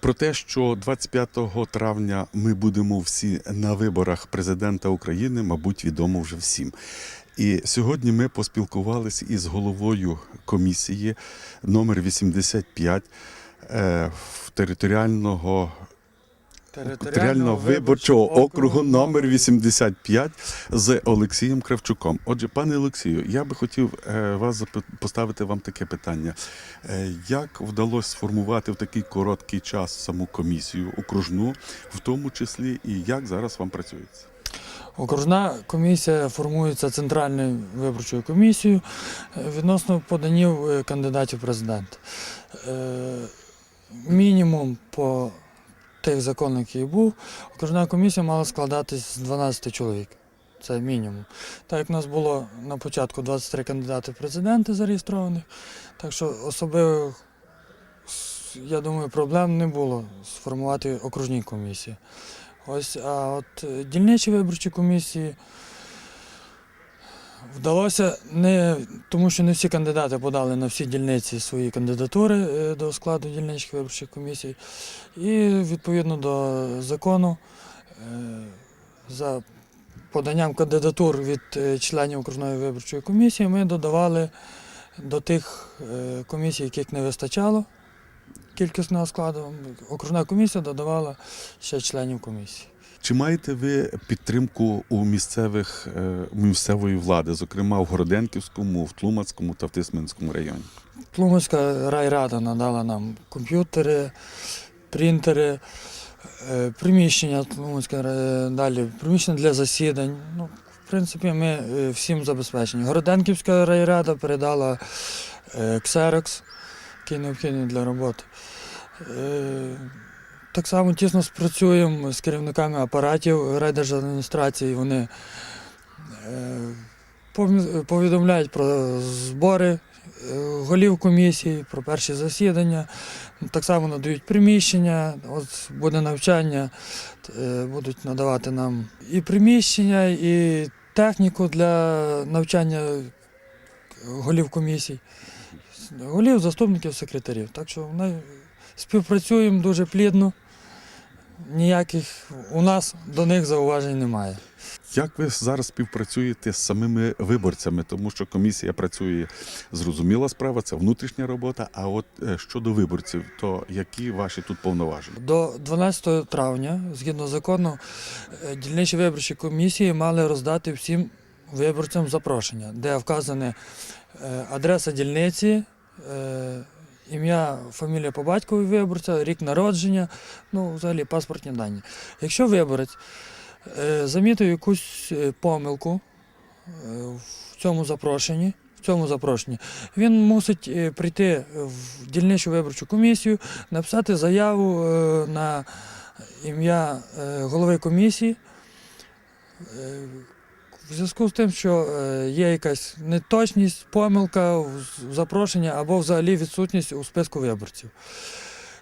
Про те, що 25 травня ми будемо всі на виборах президента України, мабуть, відомо вже всім. І сьогодні ми поспілкувалися із головою комісії номер 85 е, територіального територіального виборчого округу номер 85 з Олексієм Кравчуком. Отже, пане Олексію, я би хотів е, вас запи- поставити вам таке питання. Е, Як вдалося сформувати в такий короткий час саму комісію окружну, в тому числі, і як зараз вам працюється? Окружна комісія формується центральною виборчою комісією е, відносно поданів кандидатів в президент. Е, Мінімум по тих закон, який був, окружна комісія мала складатись з 12 чоловік. Це мінімум. Так як у нас було на початку 23 кандидати в президенти зареєстрованих, так що особливих, я думаю, проблем не було сформувати окружні комісії. Ось, а от е, дільничі виборчі комісії вдалося не тому, що не всі кандидати подали на всі дільниці свої кандидатури е, до складу дільничих виборчих комісій. І відповідно до закону е, за поданням кандидатур від е, членів окружної виборчої комісії ми додавали до тих комісій, яких не вистачало кількісного складу. Окружна комісія додавала ще членів комісії. Чи маєте ви підтримку у місцевих е, місцевої влади, зокрема в Городенківському, в Тлумацькому та в Тисменському районі? Тлумацька райрада надала нам комп'ютери, принтери, е, приміщення Тлумацька далі, приміщення для засідань. Ну, в принципі, ми е, всім забезпечені. Городенківська райрада передала е, ксерокс, який необхідний для роботи. Е, Так само тісно спрацюємо з керівниками апаратів райдержадміністрації. Вони е, повідомляють про збори е, голів комісій, про перші засідання. Так само надають приміщення. От буде навчання, будуть надавати нам і приміщення, і техніку для навчання голів комісій, голів, заступників, секретарів. Так що ми співпрацюємо дуже плідно. Ніяких у нас до них зауважень немає. Як ви зараз співпрацюєте з самими виборцями? Тому що комісія працює зрозуміла справа, це внутрішня робота. А от е, щодо виборців, то які ваші тут повноваження? До 12 травня, згідно закону, е, дільничі виборчі комісії мали роздати всім виборцям запрошення, де вказана адреса дільниці, е, ім'я, фамілія по батькові виборця, рік народження, ну, взагалі паспортні дані. Якщо виборець е, замітив якусь е, помилку е, в цьому запрошенні, в цьому запрошенні, він мусить е, прийти в дільничу виборчу комісію, написати заяву е, на ім'я е, голови комісії. В зв'язку з тим, що е, є якась неточність, помилка в запрошенні або взагалі відсутність у списку виборців.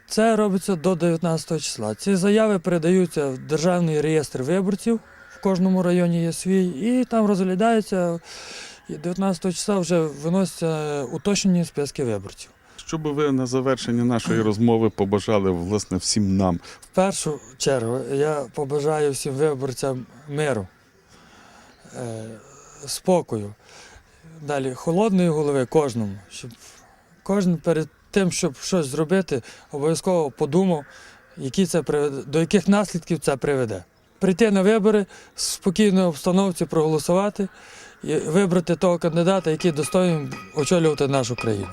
Це робиться до 19 числа. Ці заяви передаються в Державний реєстр виборців, в кожному районі є свій, і там розглядаються. І 19 числа вже виносяться уточнені списки виборців. Що би ви на завершення нашої розмови побажали власне всім нам? В першу чергу я побажаю всім виборцям миру, спокою. Далі холодної голови кожному, щоб кожен перед тим, щоб щось зробити, обов'язково подумав, які це приведе, до яких наслідків це приведе. Прийти на вибори в спокійній обстановці, проголосувати і вибрати того кандидата, який достойний очолювати нашу країну.